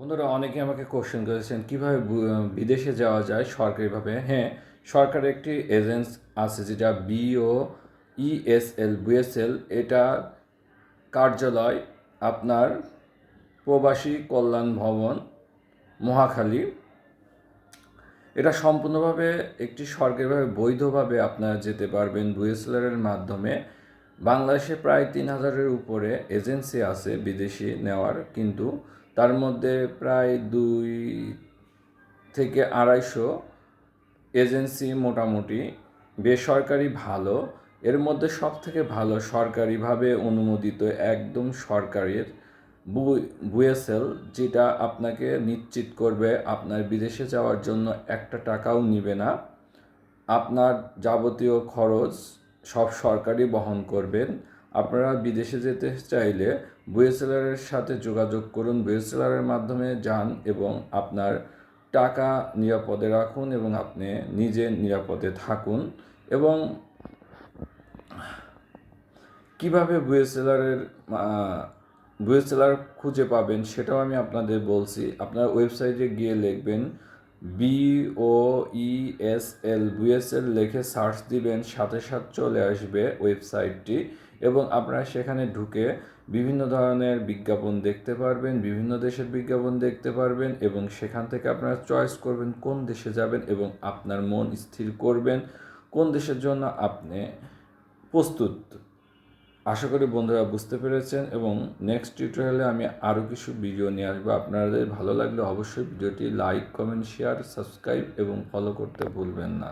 বন্ধুরা, অনেকে আমাকে কোশ্চেন করেছেন, কীভাবে বিদেশে যাওয়া যায় সরকারিভাবে? হ্যাঁ সরকারের একটি এজেন্স আছে যেটা বিও ইএসএল বিএসএল এটা কার্যালয় আপনার প্রবাসী কল্যাণ ভবন, মহাখালী। এটা সম্পূর্ণভাবে একটি সরকারিভাবে বৈধভাবে আপনারা যেতে পারবেন বুয়েসলারের মাধ্যমে। বাংলাদেশে প্রায় তিন হাজারের উপরে এজেন্সি আছে বিদেশি নেওয়ার, কিন্তু তার মধ্যে প্রায় দুই থেকে আড়াইশো এজেন্সি মোটামুটি বেসরকারি ভালো। এর মধ্যে সব থেকে ভালো সরকারিভাবে অনুমোদিত একদম সরকারের বুয়েসেল, যেটা আপনাকে নিশ্চিত করবে আপনার বিদেশে যাওয়ার জন্য একটা টাকাও নিবে না। আপনার যাবতীয় খরচ সব সরকারই বহন করবেন। আপনারা বিদেশে যেতে চাইলে বুয়েসেলারের সাথে যোগাযোগ করুন। বুয়েসেলারের মাধ্যমে যান এবং আপনার টাকা নিরাপদে রাখুন এবং আপনি নিজে নিরাপদে থাকুন। এবং কীভাবে বুয়েসেলারের বুয়েসেলার খুঁজে পাবেন সেটাও আমি আপনাদের বলছি। আপনার ওয়েবসাইটে গিয়ে লিখবেন বি ও ই এস এল বুয়েসেল লিখে সার্চ দিবেন, সাথে সাথে চলে আসবে ওয়েবসাইটটি এবং আপনারা সেখানে ঢুকে বিভিন্ন ধরনের বিজ্ঞাপন দেখতে পারবেন, বিভিন্ন দেশের বিজ্ঞাপন দেখতে পারবেন এবং সেখান থেকে আপনারা চয়েস করবেন কোন দেশে যাবেন এবং আপনার মন স্থির করবেন, কোন দেশের জন্য আপনি প্রস্তুত। আশা করি বন্ধুরা বুঝতে পেরেছেন এবং নেক্সট টিউটোরিয়ালে আমি আরও কিছু ভিডিও নিয়ে আসব। আপনাদের ভালো লাগলে অবশ্যই ভিডিওটি লাইক কমেন্ট শেয়ার সাবস্ক্রাইব এবং ফলো করতে ভুলবেন না।